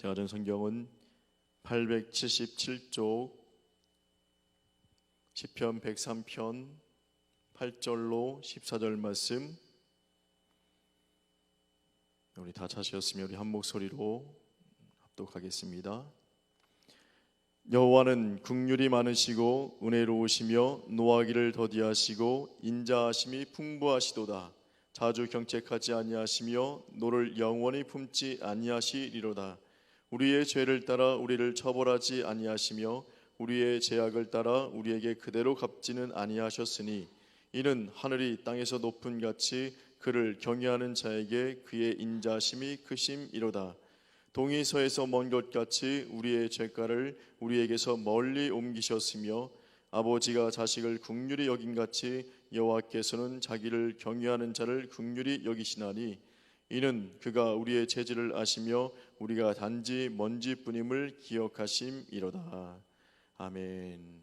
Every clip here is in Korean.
제가 전 성경은 877쪽 시편 103편 8절로 14절 말씀 우리 다 찾으셨으면 우리 한 목소리로 합독하겠습니다. 여호와는 국률이 많으시고 은혜로우시며 노하기를 더디하시고 인자하심이 풍부하시도다. 자주 경책하지 아니하시며 노를 영원히 품지 아니하시리로다. 우리의 죄를 따라 우리를 처벌하지 아니하시며 우리의 제약을 따라 우리에게 그대로 갚지는 아니하셨으니 이는 하늘이 땅에서 높은 같이 그를 경외하는 자에게 그의 인자심이 크심이로다. 동이 서에서 먼 것 같이 우리의 죄가를 우리에게서 멀리 옮기셨으며 아버지가 자식을 국률이 여긴 같이 여호와께서는 자기를 경외하는 자를 국률이 여기시나니 이는 그가 우리의 죄질을 아시며 우리가 단지 먼지뿐임을 기억하심이로다. 아멘.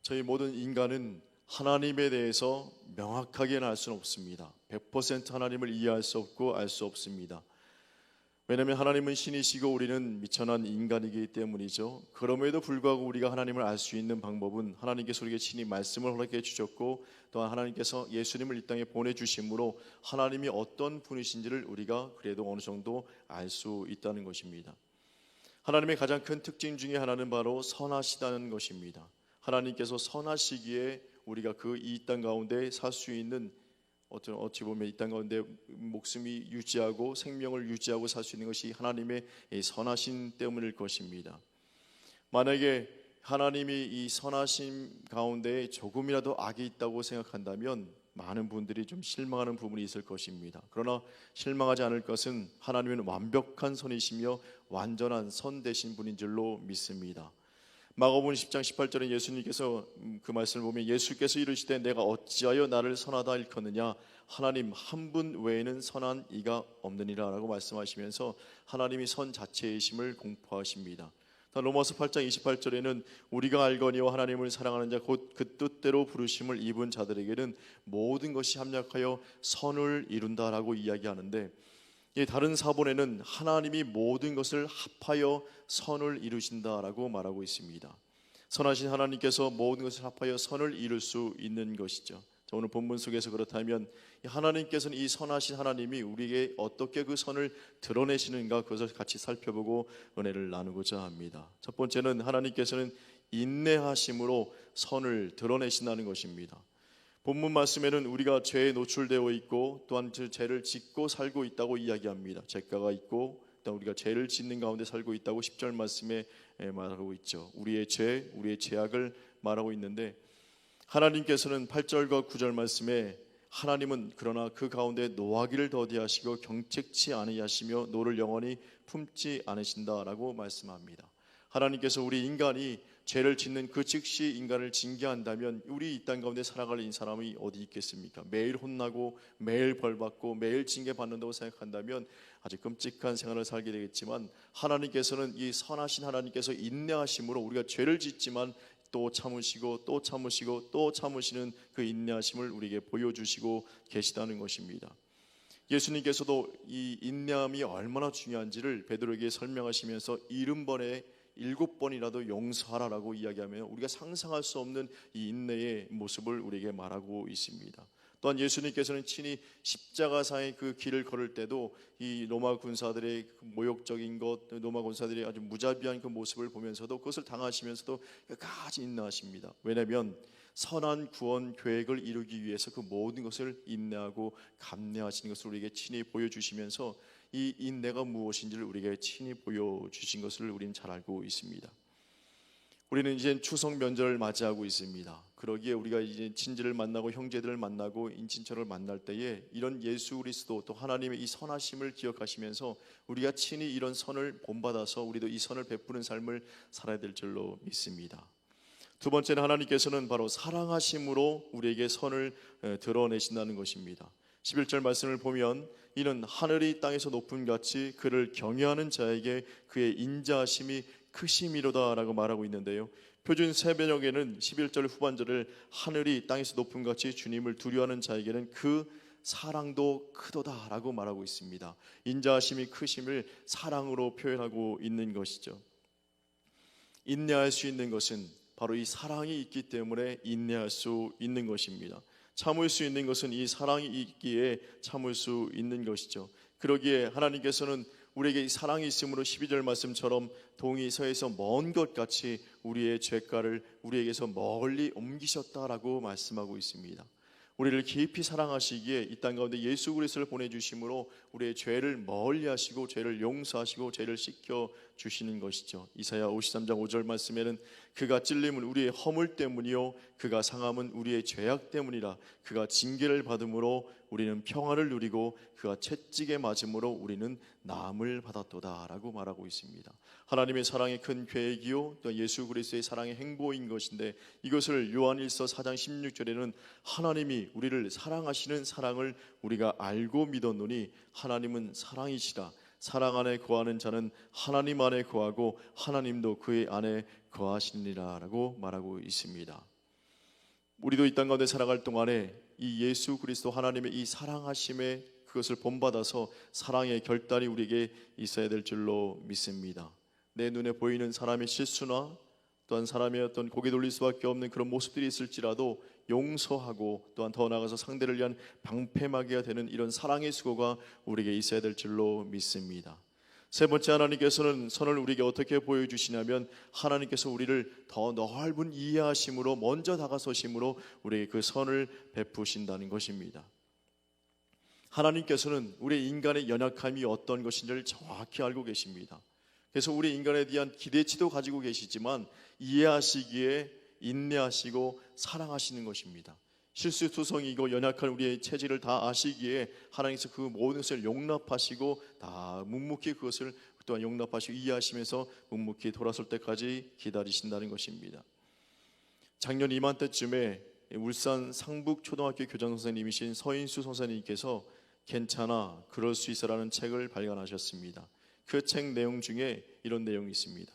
저희 모든 인간은 하나님에 대해서 명확하게는 알 수는 없습니다. 100% 하나님을 이해할 수 없고 알 수 없습니다. 왜냐하면 하나님은 신이시고 우리는 미천한 인간이기 때문이죠. 그럼에도 불구하고 우리가 하나님을 알 수 있는 방법은 하나님께서 우리에게 친히 말씀을 허락해 주셨고 또한 하나님께서 예수님을 이 땅에 보내주심으로 하나님이 어떤 분이신지를 우리가 그래도 어느 정도 알 수 있다는 것입니다. 하나님의 가장 큰 특징 중에 하나는 바로 선하시다는 것입니다. 하나님께서 선하시기에 우리가 그 이 땅 가운데 살 수 있는 어떤 어찌 보면 이 땅 가운데 목숨이 유지하고 생명을 유지하고 살 수 있는 것이 하나님의 선하심 때문일 것입니다. 만약에 하나님이 이 선하심 가운데 조금이라도 악이 있다고 생각한다면 많은 분들이 좀 실망하는 부분이 있을 것입니다. 그러나 실망하지 않을 것은 하나님은 완벽한 선이시며 완전한 선 되신 분인 줄로 믿습니다. 마가복음 10장 18절에 예수님께서 그 말씀을 보면 예수께서 이르시되 내가 어찌하여 나를 선하다 일컫느냐 하나님 한 분 외에는 선한 이가 없느니라라고 말씀하시면서 하나님이 선 자체이심을 공포하십니다. 로마서 8장 28절에는 우리가 알거니와 하나님을 사랑하는 자 곧 그 뜻대로 부르심을 입은 자들에게는 모든 것이 합력하여 선을 이룬다라고 이야기하는데 다른 사본에는 하나님이 모든 것을 합하여 선을 이루신다라고 말하고 있습니다. 선하신 하나님께서 모든 것을 합하여 선을 이룰 수 있는 것이죠. 오늘 본문 속에서 그렇다면 하나님께서는 이 선하신 하나님이 우리에게 어떻게 그 선을 드러내시는가 그것을 같이 살펴보고 은혜를 나누고자 합니다. 첫 번째는 하나님께서는 인내하심으로 선을 드러내신다는 것입니다. 본문 말씀에는 우리가 죄에 노출되어 있고 또한 그 죄를 짓고 살고 있다고 이야기합니다. 죄가가 있고 또 우리가 죄를 짓는 가운데 살고 있다고 10절 말씀에 말하고 있죠. 우리의 죄, 우리의 죄악을 말하고 있는데 하나님께서는 8절과 9절 말씀에 하나님은 그러나 그 가운데 노하기를 더디하시고 경책치 아니하시며 노를 영원히 품지 않으신다라고 말씀합니다. 하나님께서 우리 인간이 죄를 짓는 그 즉시 인간을 징계한다면 우리 이 땅 가운데 살아갈 이 사람이 어디 있겠습니까? 매일 혼나고 매일 벌받고 매일 징계받는다고 생각한다면 아주 끔찍한 생활을 살게 되겠지만 하나님께서는 이 선하신 하나님께서 인내하심으로 우리가 죄를 짓지만 또 참으시고 또 참으시고 또 참으시는 그 인내하심을 우리에게 보여주시고 계시다는 것입니다. 예수님께서도 이 인내함이 얼마나 중요한지를 베드로에게 설명하시면서 일흔 번의 일곱 번이라도 용서하라라고 이야기하면 우리가 상상할 수 없는 이 인내의 모습을 우리에게 말하고 있습니다. 또한 예수님께서는 친히 십자가상의 그 길을 걸을 때도 이 로마 군사들의 그 모욕적인 것, 로마 군사들의 아주 무자비한 그 모습을 보면서도 그것을 당하시면서도 끝까지 인내하십니다. 왜냐하면 선한 구원 계획을 이루기 위해서 그 모든 것을 인내하고 감내하시는 것을 우리에게 친히 보여주시면서 이 인내가 무엇인지를 우리에게 친히 보여주신 것을 우리는 잘 알고 있습니다. 우리는 이제 추석 명절을 맞이하고 있습니다. 그러기에 우리가 이제 친지를 만나고 형제들을 만나고 인친처를 만날 때에 이런 예수 그리스도 또 하나님의 이 선하심을 기억하시면서 우리가 친히 이런 선을 본받아서 우리도 이 선을 베푸는 삶을 살아야 될 줄로 믿습니다. 두 번째는 하나님께서는 바로 사랑하심으로 우리에게 선을 드러내신다는 것입니다. 11절 말씀을 보면 이는 하늘이 땅에서 높은 같이 그를 경외하는 자에게 그의 인자하심이 크심이로다라고 말하고 있는데요. 표준 세변역에는 11절 후반절을 하늘이 땅에서 높은 같이 주님을 두려워하는 자에게는 그 사랑도 크도다라고 말하고 있습니다. 인자하심이 크심을 사랑으로 표현하고 있는 것이죠. 인내할 수 있는 것은 바로 이 사랑이 있기 때문에 인내할 수 있는 것입니다. 참을 수 있는 것은 이 사랑이 있기에 참을 수 있는 것이죠. 그러기에 하나님께서는 우리에게 이 사랑이 있으므로 12절 말씀처럼 동이 서에서 먼 것 같이 우리의 죄가를 우리에게서 멀리 옮기셨다라고 말씀하고 있습니다. 우리를 깊이 사랑하시기에 이 땅 가운데 예수 그리스도를 보내 주심으로 우리의 죄를 멀리 하시고 죄를 용서하시고 죄를 씻겨 주시는 것이죠. 이사야 53장 5절 말씀에는 그가 찔림은 우리의 허물 때문이요 그가 상함은 우리의 죄악 때문이라 그가 징계를 받음으로 우리는 평화를 누리고 그가 채찍에 맞음으로 우리는 나음을 받았도다라고 말하고 있습니다. 하나님의 사랑의 큰 계획이요 또 예수 그리스도의 사랑의 행보인 것인데 이것을 요한일서 4장 16절에는 하나님이 우리를 사랑하시는 사랑을 우리가 알고 믿었노니 하나님은 사랑이시라 사랑 안에 거하는 자는 하나님 안에 거하고 하나님도 그의 안에 거하시니라라고 말하고 있습니다. 우리도 이 땅 가운데 살아갈 동안에 이 예수 그리스도 하나님의 이 사랑하심에 그것을 본받아서 사랑의 결단이 우리에게 있어야 될 줄로 믿습니다. 내 눈에 보이는 사람의 실수나 또한 사람의 어떤 고개 돌릴 수밖에 없는 그런 모습들이 있을지라도 용서하고 또한 더 나아가서 상대를 위한 방패막이가 되는 이런 사랑의 수고가 우리에게 있어야 될 줄로 믿습니다. 세 번째 하나님께서는 선을 우리에게 어떻게 보여주시냐면 하나님께서 우리를 더 넓은 이해하심으로 먼저 다가서심으로 우리에게 그 선을 베푸신다는 것입니다. 하나님께서는 우리 인간의 연약함이 어떤 것인지를 정확히 알고 계십니다. 그래서 우리 인간에 대한 기대치도 가지고 계시지만 이해하시기에 인내하시고 사랑하시는 것입니다. 실수투성이고 연약한 우리의 체질을 다 아시기에 하나님께서 그 모든 것을 용납하시고 다 묵묵히 그것을 또한 용납하시고 이해하시면서 묵묵히 돌아설 때까지 기다리신다는 것입니다. 작년 이맘때쯤에 울산 상북 초등학교 교장 선생님이신 서인수 선생님께서 괜찮아 그럴 수 있어라는 책을 발간하셨습니다. 그 책 내용 중에 이런 내용이 있습니다.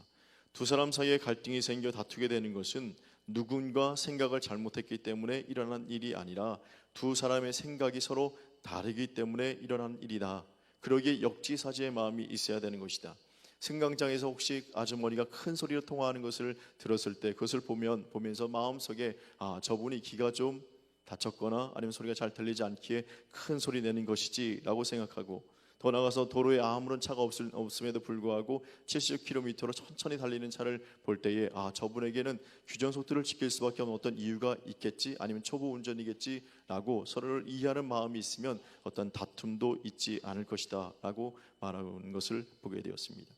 두 사람 사이에 갈등이 생겨 다투게 되는 것은 누군가 생각을 잘못했기 때문에 일어난 일이 아니라 두 사람의 생각이 서로 다르기 때문에 일어난 일이다. 그러기에 역지사지의 마음이 있어야 되는 것이다. 승강장에서 혹시 아주머니가 큰 소리로 통화하는 것을 들었을 때 그것을 보면 보면서 마음속에 아 저분이 귀가 좀 다쳤거나 아니면 소리가 잘 들리지 않기에 큰 소리 내는 것이지라고 생각하고 더 나가서 도로에 아무런 차가 없을, 없음에도 불구하고 70km로 천천히 달리는 차를 볼 때에 아 저분에게는 규정 속도를 지킬 수밖에 없는 어떤 이유가 있겠지 아니면 초보 운전이겠지라고 서로를 이해하는 마음이 있으면 어떤 다툼도 있지 않을 것이다라고 말하는 것을 보게 되었습니다.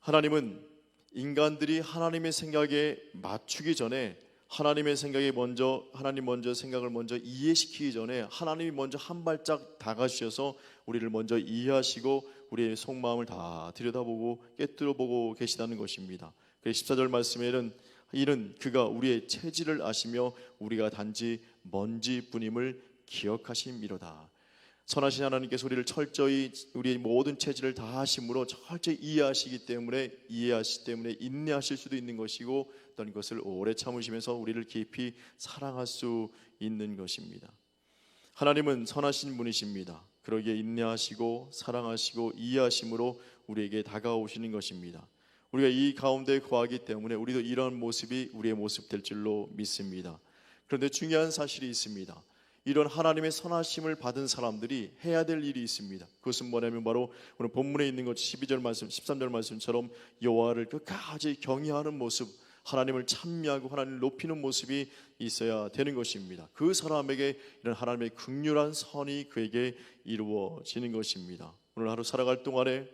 하나님은 인간들이 하나님의 생각에 맞추기 전에 하나님의 생각에 먼저 하나님 먼저 생각을 먼저 이해시키기 전에 하나님이 먼저 한 발짝 다가주셔서 우리를 먼저 이해하시고 우리의 속마음을 다 들여다보고 깨뜨려보고 계시다는 것입니다. 그래서 14절 말씀에는 이는 그가 우리의 체질을 아시며 우리가 단지 먼지뿐임을 기억하심이로다. 선하신 하나님께서 우리를 철저히 우리의 모든 체질을 다 하심으로 철저히 이해하시기 때문에 이해하시기 때문에 인내하실 수도 있는 것이고 어떤 것을 오래 참으시면서 우리를 깊이 사랑할 수 있는 것입니다. 하나님은 선하신 분이십니다. 그러기에 인내하시고 사랑하시고 이해하심으로 우리에게 다가오시는 것입니다. 우리가 이 가운데 거하기 때문에 우리도 이런 모습이 우리의 모습 될 줄로 믿습니다. 그런데 중요한 사실이 있습니다. 이런 하나님의 선하심을 받은 사람들이 해야 될 일이 있습니다. 그것은 뭐냐면 바로 오늘 본문에 있는 것 12절 말씀, 13절 말씀처럼 여호와를 끝까지 경외하는 모습, 하나님을 찬미하고 하나님을 높이는 모습이 있어야 되는 것입니다. 그 사람에게 이런 하나님의 극률한 선이 그에게 이루어지는 것입니다. 오늘 하루 살아갈 동안에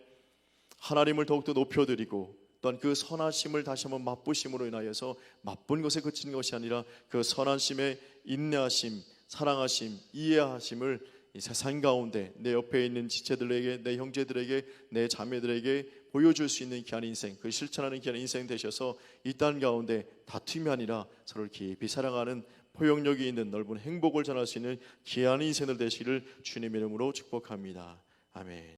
하나님을 더욱더 높여드리고 또한 그 선하심을 다시 한번 맛보심으로 인하여서 맛본 것에 그치는 것이 아니라 그 선하심의 인내하심, 사랑하심, 이해하심을 이 세상 가운데 내 옆에 있는 지체들에게, 내 형제들에게, 내 자매들에게 보여줄 수 있는 귀한 인생, 그 실천하는 귀한 인생 되셔서 이 땅 가운데 다툼이 아니라 서로를 깊이 사랑하는 포용력이 있는 넓은 행복을 전할 수 있는 귀한 인생들 되시기를 주님의 이름으로 축복합니다. 아멘.